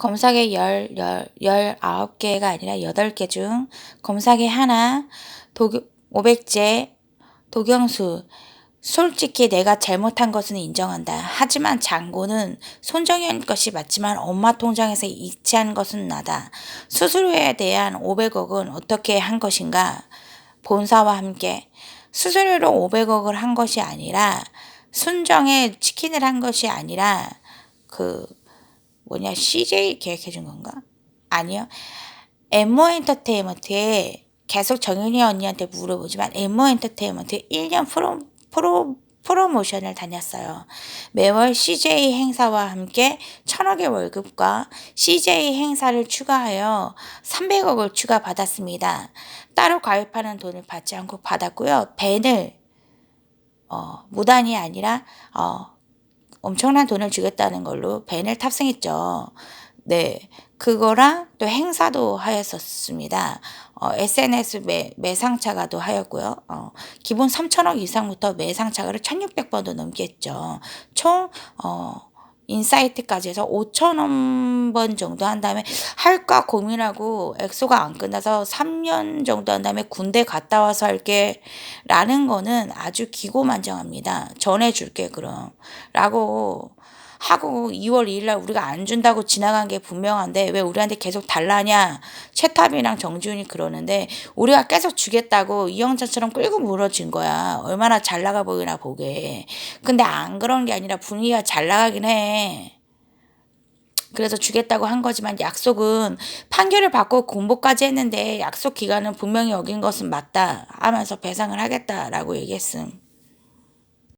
검사계 열, 열, 열아홉 개가 아니라 여덟 개 중 검사계 하나, 도, 500제, 도경수. 솔직히 내가 잘못한 것은 인정한다. 하지만 장고는 손정현 것이 맞지만 엄마 통장에서 이체한 것은 나다. 수수료에 대한 500억은 어떻게 한 것인가? 본사와 함께 수수료로 500억을 한 것이 아니라 순정에 치킨을 한 것이 아니라 그 뭐냐 CJ 계획해 준 건가? 아니요. 엠모 엔터테인먼트에 계속 정윤이 언니한테 물어보지만 엠모 엔터테인먼트 1년 프로 프로 프로모션을 다녔어요. 매월 CJ 행사와 함께 천억의 월급과 CJ 행사를 추가하여 300억을 추가 받았습니다. 따로 가입하는 돈을 받지 않고 받았고요. 벤을 어, 무단이 아니라 어, 엄청난 돈을 주겠다는 걸로 벤을 탑승했죠. 네. 그거랑 또 행사도 하였었습니다. 어, SNS 매, 매상차가도 하였고요. 어, 기본 3천억 이상부터 매상차가를 1600번도 넘겠죠. 총, 어, 인사이트까지 해서 5천 번 정도 한 다음에 할까 고민하고 엑소가 안 끝나서 3년 정도 한 다음에 군대 갔다 와서 할게 라는 거는 아주 기고만장합니다. 전해줄게 그럼 라고 하고 2월 2일 날 우리가 안 준다고 지나간 게 분명한데 왜 우리한테 계속 달라냐? 최탑이랑 정지훈이 그러는데 우리가 계속 주겠다고 이영자처럼 끌고 물어진 거야. 얼마나 잘 나가 보이나 보게. 근데 안 그런 게 아니라 분위기가 잘 나가긴 해. 그래서 주겠다고 한 거지만 약속은 판결을 받고 공보까지 했는데 약속 기간은 분명히 어긴 것은 맞다 하면서 배상을 하겠다라고 얘기했음.